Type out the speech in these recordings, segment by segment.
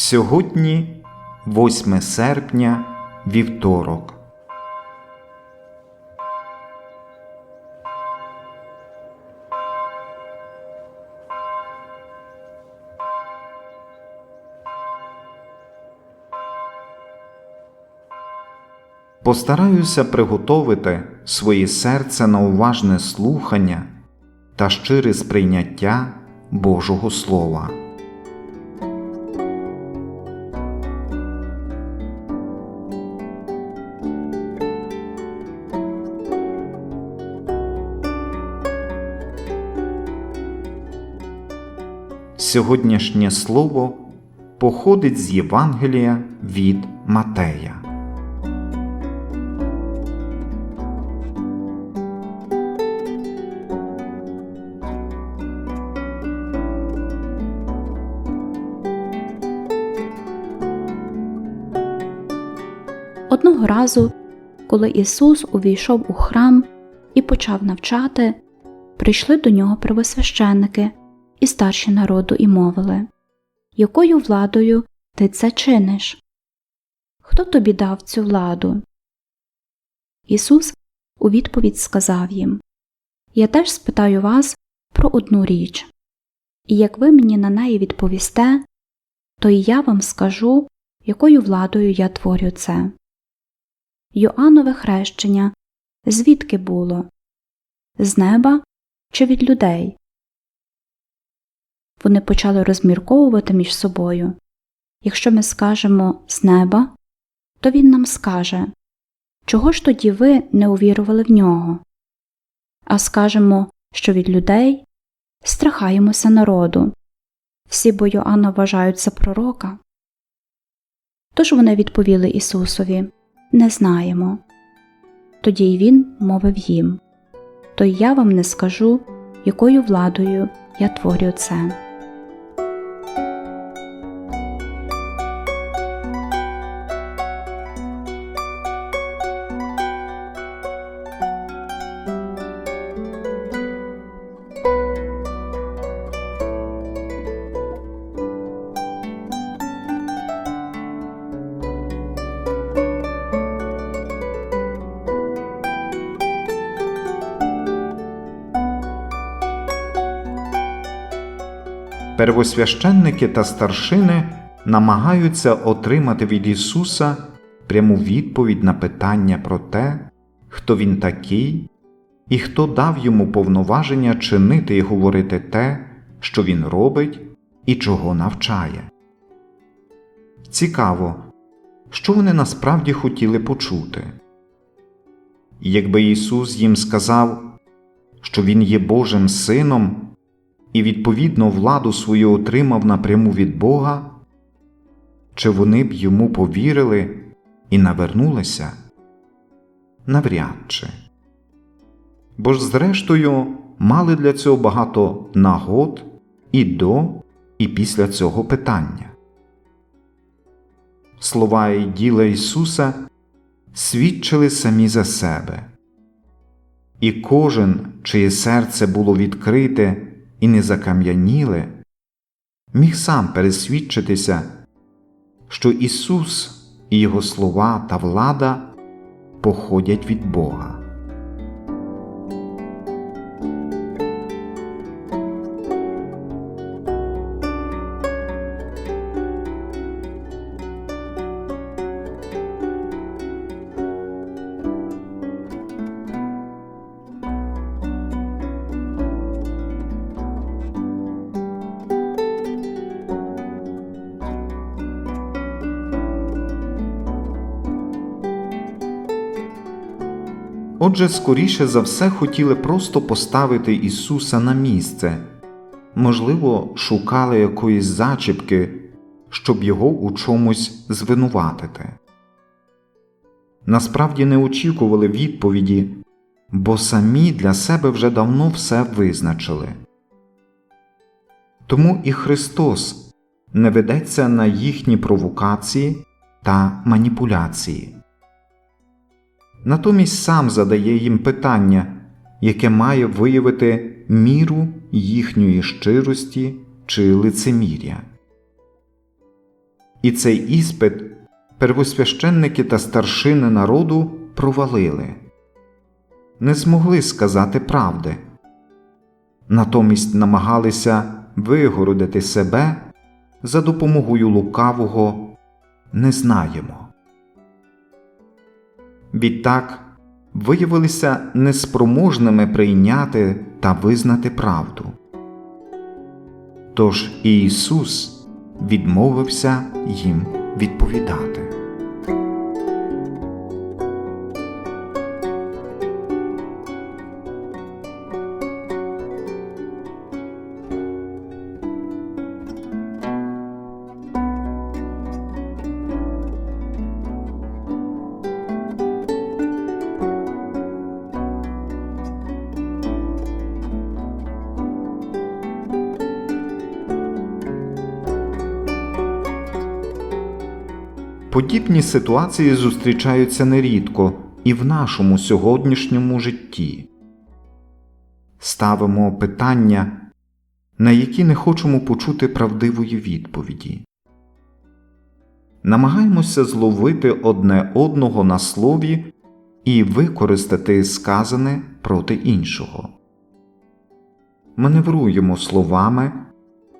Сьогодні 8 серпня, вівторок. Постараюся приготовити своє серце на уважне слухання та щире сприйняття Божого Слова. Сьогоднішнє слово походить з Євангелія від Матея. Одного разу, коли Ісус увійшов у храм і почав навчати, прийшли до нього первосвященники і старші народу і мовили Якою владою ти це чиниш? Хто тобі дав цю владу? Ісус у відповідь сказав їм Я теж спитаю вас про одну річ, і як ви мені на неї відповісте, то і я вам скажу, якою владою я творю це. Йоаннове хрещення звідки було? З неба чи від людей? Вони почали розмірковувати між собою. Якщо ми скажемо з неба, то він нам скаже Чого ж тоді ви не увірували в нього? А скажемо, що від людей страхаємося народу. Всі бо Йоанна вважають за пророка. Тож вони відповіли Ісусові Не знаємо. Тоді й він мовив їм То й я вам не скажу, якою владою я творю це. Первосвященники та старшини намагаються отримати від Ісуса пряму відповідь на питання про те, хто Він такий і хто дав йому повноваження чинити і говорити те, що Він робить і чого навчає. Цікаво, що вони насправді хотіли почути. Якби Ісус їм сказав, що Він є Божим Сином і відповідно владу свою отримав напряму від Бога, чи вони б йому повірили і навернулися? Навряд чи. Бо ж, зрештою, мали для цього багато нагод і до, і після цього питання. Слова і діла Ісуса свідчили самі за себе, і кожен, чиє серце було відкрите і не закам'яніли, міг сам пересвідчитися, що Ісус і Його слова та влада походять від Бога. Отже, скоріше за все хотіли просто поставити Ісуса на місце, можливо, шукали якоїсь зачіпки, щоб його у чомусь звинуватити. Насправді не очікували відповіді, бо самі для себе вже давно все визначили. Тому і Христос не ведеться на їхні провокації та маніпуляції натомість сам задає їм питання, яке має виявити міру їхньої щирості чи лицемір'я. І цей іспит первосвященники та старшини народу провалили, не змогли сказати правди, натомість намагалися вигородити себе за допомогою лукавого не знаємо. Відтак виявилися неспроможними прийняти та визнати правду. Тож Ісус відмовився їм відповідати. Подібні ситуації зустрічаються нерідко і в нашому сьогоднішньому житті. Ставимо питання, на які не хочемо почути правдивої відповіді. Намагаємося зловити одне одного на слові і використати сказане проти іншого. Маневруємо словами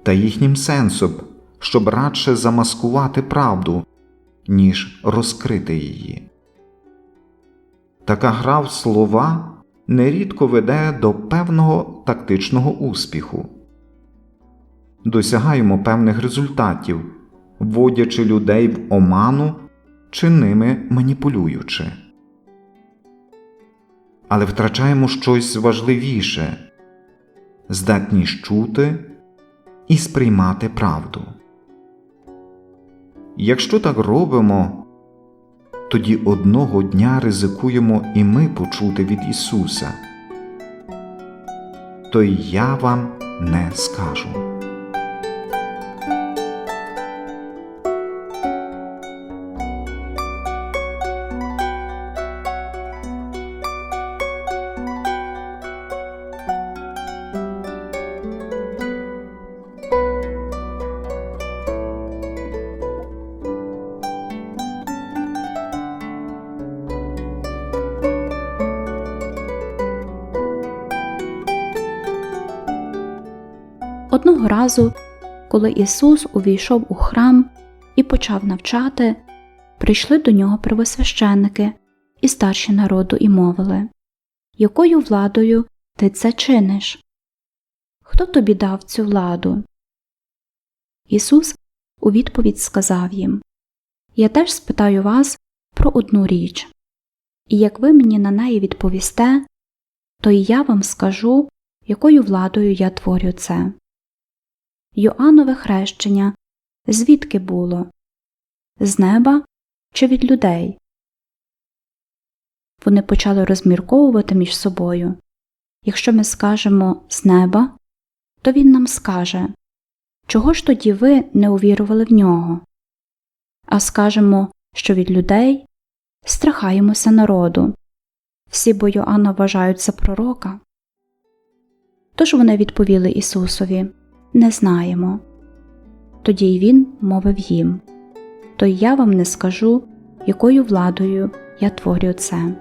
та їхнім сенсом, щоб радше замаскувати правду ніж розкрити її. Така гра в слова нерідко веде до певного тактичного успіху. Досягаємо певних результатів, вводячи людей в оману чи ними маніпулюючи. Але втрачаємо щось важливіше здатність чути і сприймати правду. Якщо так робимо, тоді одного дня ризикуємо і ми почути від Ісуса, то й я вам не скажу. Одного разу, коли Ісус увійшов у храм і почав навчати, прийшли до нього первосвященники і старші народу і мовили Якою владою ти це чиниш? Хто тобі дав цю владу? Ісус у відповідь сказав їм Я теж спитаю вас про одну річ, і як ви мені на неї відповісте, то і я вам скажу, якою владою я творю це. Йоаннове хрещення звідки було? З неба чи від людей? Вони почали розмірковувати між собою. Якщо ми скажемо з неба, то він нам скаже Чого ж тоді ви не увірували в нього? А скажемо, що від людей страхаємося народу. Всі бо Йоанна вважають за пророка. Тож вони відповіли Ісусові Не знаємо. Тоді й він мовив їм То й я вам не скажу, якою владою я творю це.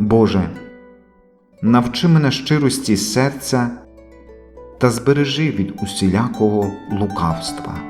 Боже, навчи мене щирості серця та збережи від усілякого лукавства.